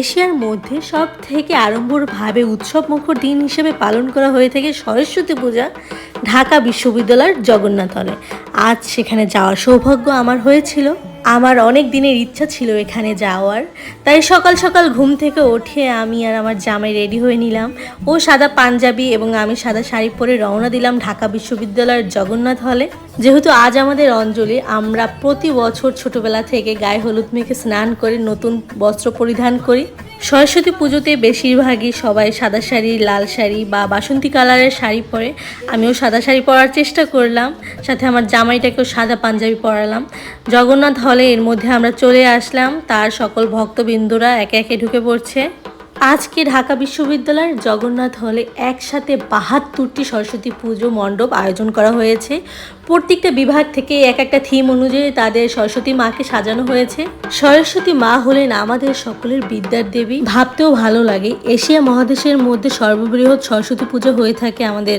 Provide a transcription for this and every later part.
এশিয়ার মধ্যে সব থেকে আড়ম্বরভাবে উৎসব মুখর দিন হিসেবে পালন করা হয়ে থাকে সরস্বতী পূজা ঢাকা বিশ্ববিদ্যালয়ের জগন্নাথ হলে। আজ সেখানে যাওয়ার সৌভাগ্য আমার হয়েছিল। আমার অনেক দিনের ইচ্ছা ছিল এখানে যাওয়ার। তাই সকাল সকাল ঘুম থেকে উঠে আমি আর আমার জামাই রেডি হয়ে নিলাম। ও সাদা পাঞ্জাবি এবং আমি সাদা শাড়ি পরে রওনা দিলাম ঢাকা বিশ্ববিদ্যালয়ের জগন্নাথ হলে। যেহেতু আজ আমাদের অঞ্জলি, আমরা প্রতি বছর ছোটবেলা থেকে গায়ে হলুদ মেখে স্নান করে নতুন বস্ত্র পরিধান করি। সরস্বতী পুজোতে বেশিরভাগই সবাই সাদা শাড়ি, লাল শাড়ি বা বাসন্তী কালারের শাড়ি পরে। আমিও সাদা শাড়ি পরার চেষ্টা করলাম, সাথে আমার জামাইটাকেও সাদা পাঞ্জাবি পরালাম। জগন্নাথ হলে এর মধ্যে আমরা চলে আসলাম, তার সকল ভক্তবিন্দুরা একে একে ঢুকে পড়ছে। আজকে ঢাকা বিশ্ববিদ্যালয়ের জগন্নাথ হলে একসাথে বাহাত্তরটি সরস্বতী পুজো মণ্ডপ আয়োজন করা হয়েছে। প্রত্যেকটা বিভাগ থেকে এক একটা থিম অনুযায়ী তাদের সরস্বতী মাকে সাজানো হয়েছে। সরস্বতী মা হলেন আমাদের সকলের বিদ্যার দেবী। ভাবতেও ভালো লাগে, এশিয়া মহাদেশের মধ্যে সর্ববৃহৎ সরস্বতী পুজো হয়ে থাকে আমাদের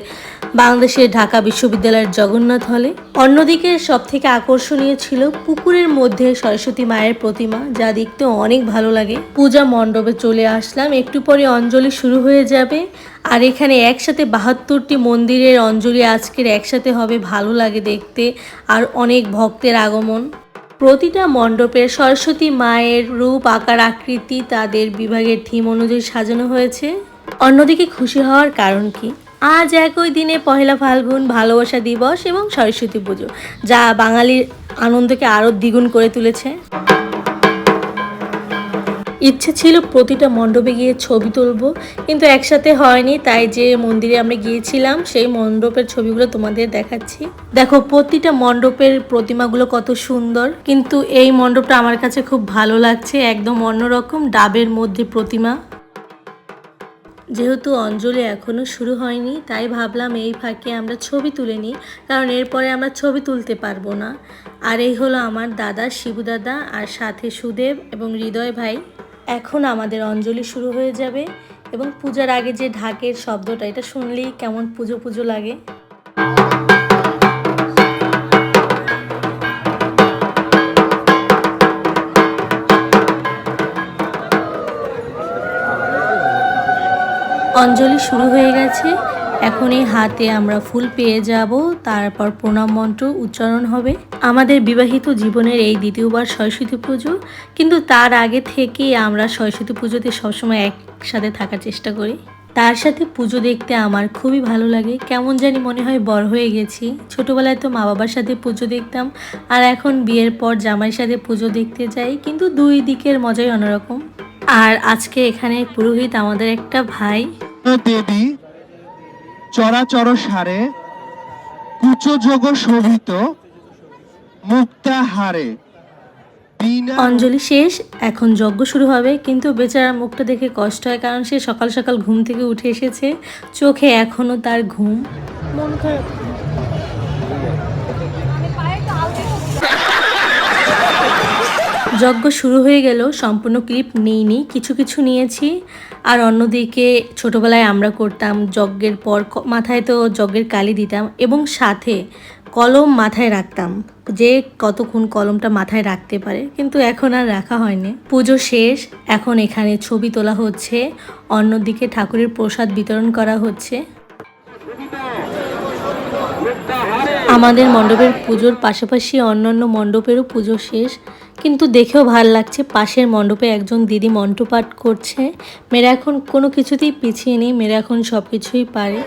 বাংলাদেশের ঢাকা বিশ্ববিদ্যালয়ের জগন্নাথ হলে। অন্যদিকে সব থেকে আকর্ষণীয় ছিল পুকুরের মধ্যে সরস্বতী মায়ের প্রতিমা, যা দেখতে অনেক ভালো লাগে। পূজা মণ্ডপে চলে আসলাম একটু পরে অঞ্জলি শুরু হয়ে যাবে। আর এখানে একসাথে বাহাত্তরটি মন্দিরের অঞ্জলি আজকের একসাথে হবে, ভালো লাগে দেখতে। আর অনেক ভক্তের আগমন। প্রতিটা মণ্ডপের সরস্বতী মায়ের রূপ, আকার, আকৃতি তাদের বিভাগের থিম অনুযায়ী সাজানো হয়েছে। অন্যদিকে খুশি হওয়ার কারণ কি? আজ একই দিনে পহেলা ফাল্গুন, ভালোবাসা দিবস এবং সরস্বতী পুজো, যা বাঙালির আনন্দকে আরও দ্বিগুণ করে তুলেছে। ইচ্ছে ছিল প্রতিটা মণ্ডপে গিয়ে ছবি তুলবো, কিন্তু একসাথে হয়নি, তাই যে মন্দিরে আমরা গিয়েছিলাম, সেই মণ্ডপের ছবিগুলো তোমাদের দেখাচ্ছি। দেখো, প্রতিটা মণ্ডপের প্রতিমাগুলো কত সুন্দর, কিন্তু এই মণ্ডপটা আমার কাছে খুব ভালো লাগছে, একদম অন্যরকম ডাবের মধ্যে প্রতিমা। যেহেতু অঞ্জলি এখনও শুরু হয়নি, তাই ভাবলাম এই ফাঁকে আমরা ছবি তুলে নিই, কারণ এরপরে আমরা ছবি তুলতে পারব না। আর এই হলো আমার দাদা, শিবু দাদা, আর সাথে সুদেব এবং হৃদয় ভাই। এখন আমাদের অঞ্জলি শুরু হয়ে যাবে এবং পূজার আগে যে ঢাকের শব্দটা, এটা শুনলেই কেমন পুজো পুজো লাগে। অঞ্জলি শুরু হয়ে গেছে। এখন এই হাতে আমরা ফুল পেয়ে যাব। তারপর প্রণাম মন্ত্র উচ্চারণ হবে। আমাদের বিবাহিত জীবনের এই দ্বিতীয়বার সরস্বতী পুজো, কিন্তু তার আগে থেকেই আমরা সরস্বতী পুজোতে সবসময় একসাথে থাকার চেষ্টা করি। তার সাথে পুজো দেখতে আমার খুবই ভালো লাগে। কেমন জানি মনে হয় বড় হয়ে গেছি। ছোটবেলায় তো মা বাবার সাথে পুজো দেখতাম, আর এখন বিয়ের পর জামাইয়ের সাথে পুজো দেখতে যাই, কিন্তু দুই দিকের মজাই অন্যরকম। আর আজকে এখানে পুরোহিত আমাদের একটা ভাই। দেবী, চরাচর সারে কুচযোগ শোভিত মুক্তাহারে। অঞ্জলি শেষ, এখন যজ্ঞ শুরু হবে, কিন্তু বেচারার মুখটা দেখে কষ্ট হয়, কারণ সে সকাল সকাল ঘুম থেকে উঠে এসেছে। চোখে এখনও তার ঘুম। যজ্ঞ শুরু হয়ে গেল, সম্পূর্ণ ক্লিপ নিইনি কিছু কিছু নিয়েছি। আর অন্যদিকে ছোটবেলায় আমরা করতাম যজ্ঞের পর মাথায় তো যজ্ঞের কালি দিতাম, এবং সাথে কলম মাথায় রাখতাম। যে কতক্ষণ কলমটা মাথায় রাখতে পারে, কিন্তু এখন আর রাখা হয়নি। পুজো শেষ, এখন এখানে ছবি তোলা হচ্ছে, অন্যদিকে ঠাকুরের প্রসাদ বিতরণ করা হচ্ছে। আমাদের মণ্ডপের পুজোর পাশাপাশি অন্যান্য মণ্ডপেরও পুজো শেষ, কিন্তু দেখেও ভালো লাগছে পাশের মণ্ডপে একজন দিদি মন্ত্রপাঠ করছে। মেয়েরা এখন কোনো কিছুতেই পিছিয়ে নেই, মেয়েরা এখন সব কিছুই পারে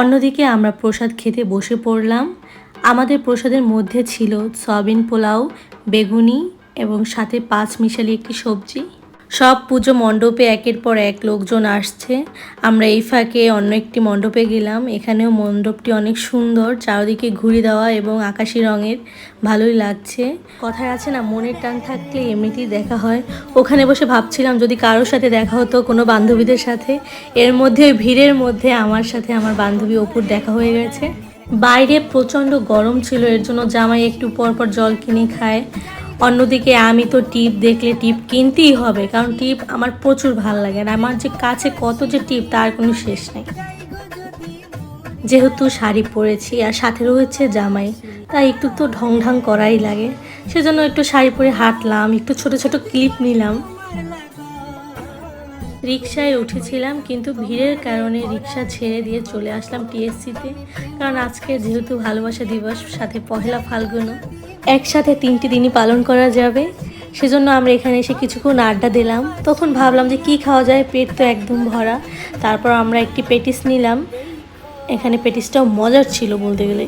অন্যদিকে আমরা প্রসাদ খেতে বসে পড়লাম। আমাদের প্রসাদের মধ্যে ছিল সয়াবিন পোলাও, বেগুনি এবং সাথে পাঁচ মিশালি একটি সবজি। সব পুজো মণ্ডপে একের পর এক লোকজন আসছে। আমরা এই ফাঁকে অন্য একটি মণ্ডপে গেলাম। এখানেও মণ্ডপটি অনেক সুন্দর, চারিদিকে ঘুরি দেওয়া এবং আকাশি রঙের। ভালোই লাগছে। কথায় আছে না, মনের টান থাকলে এমনিতেই দেখা হয়। ওখানে বসে ভাবছিলাম যদি কারোর সাথে দেখা হতো, কোনো বান্ধবীদের সাথে। এর মধ্যে ভিড়ের মধ্যে আমার সাথে আমার বান্ধবী অপুর দেখা হয়ে গেছে। বাইরে প্রচণ্ড গরম ছিল, এর জন্য জামাই একটু পর পর জল কিনে খায়। অন্যদিকে আমি তো টিপ দেখলে টিপ কিনতেই হবে, কারণ টিপ আমার প্রচুর ভালো লাগে আর আমার যে কাছে কত যে টিপ তার কোনো শেষ নেই। যেহেতু শাড়ি পরেছি আর সাথে রয়েছে জামাই, তাই একটু তো ঢং ঢং করাই লাগে। সেজন্য একটু শাড়ি পরে হাঁটলাম, একটু ছোট ছোট ক্লিপ নিলাম। রিক্সায় উঠেছিলাম, কিন্তু ভিড়ের কারণে রিক্সা ছেড়ে দিয়ে চলে আসলাম টিএসসিতে। কারণ আজকে যেহেতু ভালোবাসা দিবস, সাথে পহেলা ফাল্গুনও। একসাথে তিনটি দিনই পালন করা যাবে। সেজন্য আমরা এখানে এসে কিছুক্ষণ আড্ডা দিলাম। তখন ভাবলাম যে কি খাওয়া যায়, পেট তো একদম ভরা। তারপর আমরা একটি পেটিস নিলাম। এখানে পেটিসটাও মজার ছিল বলতে গেলে।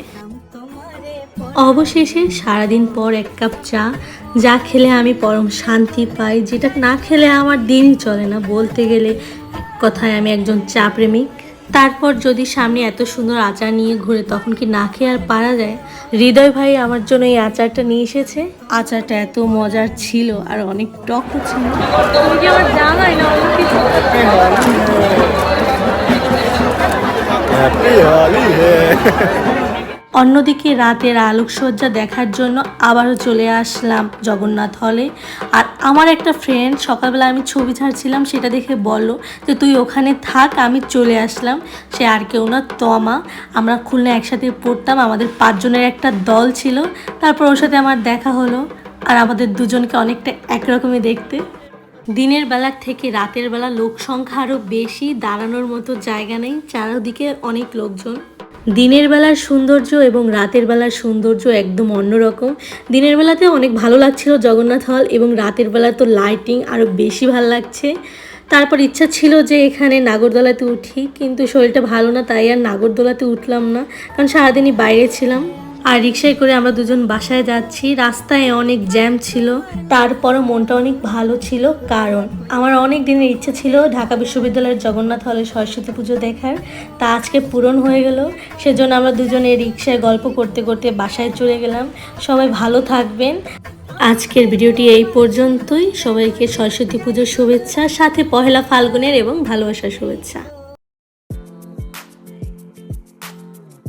অবশেষে সারাদিন পর এক কাপ চা। যা খেলে আমি পরম শান্তি পাই। যেটা না খেলে আমার দিনই চলে না। বলতে গেলে কথায় আমি একজন চা প্রেমিক। তারপর যদি সামনে এত সুন্দর আচার নিয়ে ঘুরে তখন কি না খেয়ে আর পারা যায়? হৃদয় ভাই আমার জন্য এই আচারটা নিয়ে এসেছে। আচারটা এত মজার ছিল আর অনেক টক ছিল তুমি কি আমার অন্যদিকে রাতের আলোকসজ্জা দেখার জন্য আবারও চলে আসলাম জগন্নাথ হলে। আর আমার একটা ফ্রেন্ড সকালবেলা আমি ছবি ছাড়ছিলাম, সেটা দেখে বলল যে, তুই ওখানে থাক, আমি চলে আসলাম। সে আর কেউ না, তমা। আমরা খুলনা একসাথে পড়তাম, আমাদের পাঁচজনের একটা দল ছিল। তারপর ওর সাথে আমার দেখা হলো, আর আমাদের দুজনকে অনেকটা একরকমই দেখতে। দিনের বেলা থেকে রাতের বেলা লোক সংখ্যা আরও বেশি, দাঁড়ানোর মতো জায়গা নেই, চারদিকে অনেক লোকজন। দিনের বেলার সৌন্দর্য এবং রাতের বেলার সৌন্দর্য একদম অন্যরকম। দিনের বেলাতে অনেক ভালো লাগছিল জগন্নাথ হল এবং রাতের বেলা তো লাইটিং আরও বেশি ভালো লাগছে। তারপর ইচ্ছা ছিল যে এখানে নাগরদোলাতে উঠি, কিন্তু শরীরটা ভালো না, তাই আর নাগরদোলাতে উঠলাম না, কারণ সারাদিনই বাইরে ছিলাম। আর রিক্সায় করে আমরা দুজন বাসায় যাচ্ছি। রাস্তায় অনেক জ্যাম ছিল। তারপরও মনটা অনেক ভালো ছিল, কারণ আমার অনেক দিনের ইচ্ছে ছিল ঢাকা বিশ্ববিদ্যালয়ের জগন্নাথ হলে সরস্বতী পুজো দেখার। তা আজকে পূরণ হয়ে গেল। সেজন্য আমরা দুজনে রিক্সায় গল্প করতে করতে বাসায় চলে গেলাম। সবাই ভালো থাকবেন। আজকের ভিডিওটি এই পর্যন্তই। সবাইকে সরস্বতী পুজোর শুভেচ্ছা, সাথে পহেলা ফাল্গুনের এবং ভালোবাসার শুভেচ্ছা।